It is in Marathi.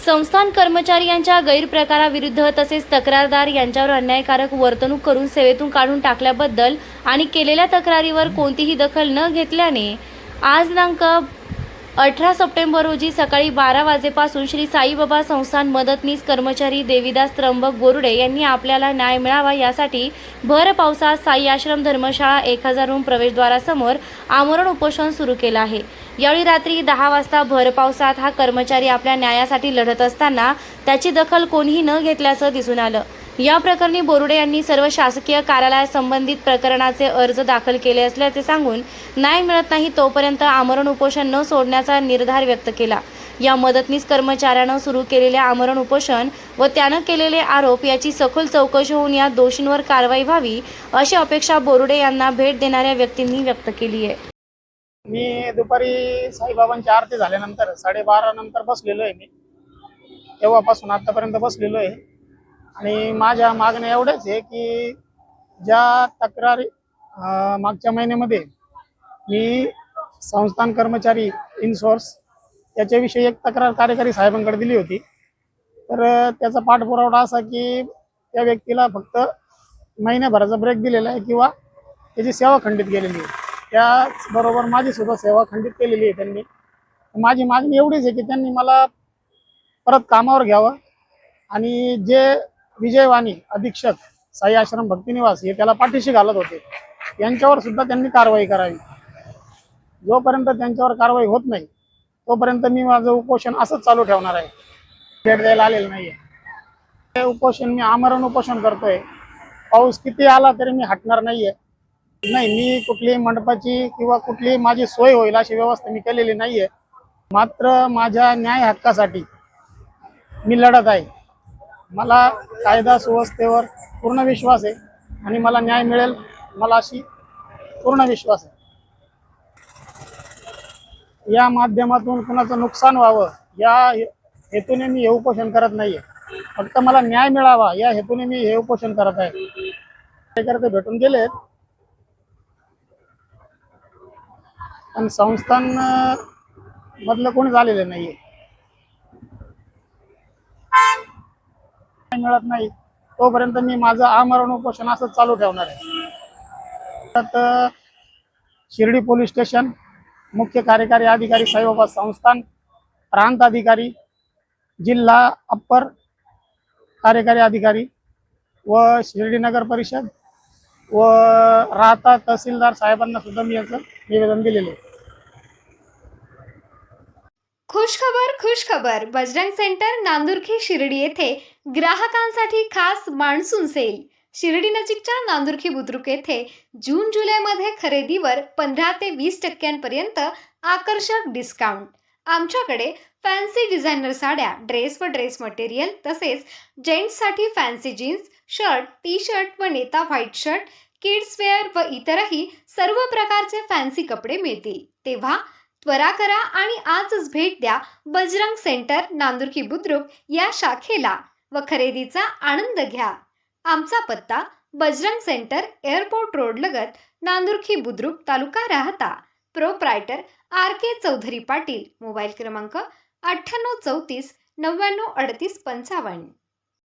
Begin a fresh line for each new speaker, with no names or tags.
संस्थान कर्मचारी यांच्या गैरप्रकाराविरुद्ध तसेच तक्रारदार यांच्यावर अन्यायकारक वर्तणूक करून सेवेतून काढून टाकल्याबद्दल आणि केलेल्या तक्रारीवर कोणतीही दखल न घेतल्याने आज दिनांक अठरा सप्टेंबर रोजी सकाळी बारा वाजेपासून श्री साईबाबा संस्थान मदतनीस कर्मचारी देविदास त्र्यंबक बोरुडे यांनी आपल्याला न्याय मिळावा यासाठी भर पावसात साई आश्रम धर्मशाळा एक हजार रूम प्रवेशद्वारासमोर आमरण उपोषण सुरू केलं आहे. यावेळी रात्री दहा वाजता भर पावसात हा कर्मचारी आपल्या न्यायासाठी लढत असताना त्याची दखल कोणीही न घेतल्याचं दिसून आलं. या प्रकरणी बोरुडे यांनी सर्व शासकीय कार्यालयात संबंधित प्रकरणाचे अर्ज दाखल केले असल्याचे सांगून न्याय मिळत नाही तोपर्यंत आमरण उपोषण न सोडण्याचा निर्धार व्यक्त केला. या मदतनीस कर्मचाऱ्यानं सुरू केलेले आमरण उपोषण व त्यानं केलेले आरोप याची सखोल चौकशी होऊन या दोषींवर कारवाई व्हावी अशी अपेक्षा बोरुडे यांना भेट देणाऱ्या व्यक्तींनी व्यक्त केली आहे.
मी दुपारी साईबाबांची आरती झाल्यानंतर साडेबारा नंतर बसलेलो आहे मी. तेव्हापासून आतापर्यंत बसलेलो आहे. आणि माझ्या मागण्या एवढ्याच आहे की ज्या तक्रारी मागच्या महिन्यामध्ये मी संस्थान कर्मचारी इनसोर्स याच्याविषयी एक तक्रार कार्यकारी साहेबांकडे दिली होती. तर त्याचा पाठपुरावा असा की त्या व्यक्तीला फक्त महिन्याभराचा ब्रेक दिलेला आहे किंवा त्याची सेवा खंडित केलेली आहे. त्याचबरोबर माझी सुद्धा सेवा खंडित केलेली आहे त्यांनी. माझी मागणी एवढीच आहे की त्यांनी मला परत कामावर घ्यावं आणि जे विजयवाणी अधीक्षक साई आश्रम भक्तिनिवास हे त्याला पाठीशी घालत होते. यांच्यावर सुद्धा त्यांनी कारवाई करावी. जोपर्यंत त्यांच्यावर कारवाई होत नाही तोपर्यंत मी माझं उपोषण असंच चालू ठेवणार आहे. भेट द्यायला आलेलं नाहीये. हे उपोषण मी आमरण उपोषण करतोय. पाऊस किती आला तरी मी हटणार नाहीये. नाही मी कुठलीही मंडपाची किंवा कुठलीही माझी सोय होईल अशी व्यवस्था मी केलेली नाहीये. मात्र माझ्या न्याय हक्कासाठी मी लढत आहे. मला कायदा सुव्यवस्थेवर पूर्ण विश्वास आहे आणि मला न्याय मिळेल मला अशी पूर्ण विश्वास आहे. या माध्यमातून कुणाचं नुकसान व्हावं या हेतूने मी हे उपोषण करत नाहीये. फक्त मला न्याय मिळावा या हेतूने मी हे उपोषण करत आहे. कार्यकर्ते भेटून गेलेत. पण संस्थान मधलं कोणी झालेलं नाहीये. मिळत नाही तोपर्यंत मी माझं आमरण उपोषण असंच चालू ठेवणार आहे. त्यात शिर्डी पोलीस स्टेशन मुख्य कार्यकारी अधिकारी साईबाबा संस्थान प्रांत अधिकारी जिल्हा अप्पर कार्यकारी अधिकारी व शिर्डी नगर परिषद व राहता तहसीलदार साहेबांना सुद्धा मी याचं निवेदन दिलेलं आहे.
खुश खबर खुश खबर बजरंग सेंटर नांदुरखी शिर्डी येथे ग्राहकांसाठी खास मान्सून सेल. शिर्डी नजीकच्या नांदुर्खी बुद्रुक येथे जून जुलैमध्ये खरेदीवर पंधरा ते वीस टक्क्यांपर्यंत आकर्षक डिस्काउंट आमच्याकडे फॅन्सी डिझायनर साड्या ड्रेस व ड्रेस मटेरियल तसेच जेंट्ससाठी fancy jeans shirt T shirt व नेता व्हाईट शर्ट किड्स वेअर व इतरही सर्व प्रकारचे फॅन्सी कपडे मिळतील. तेव्हा त्वरा करा आणि आजच भेट द्या बजरंग सेंटर नांदुरकी बुद्रुक या शाखेला. व खरेदीचा आनंद घ्या. आमचा पत्ता बजरंग सेंटर एअरपोर्ट रोड लगत Nandurki Budruk taluka Rahata. Proprietor R K Chaudhari Patil. Mobile क्रमांक अठ्ठ्याण्णव चौतीस नव्याण्णव अडतीस पंचावन्न.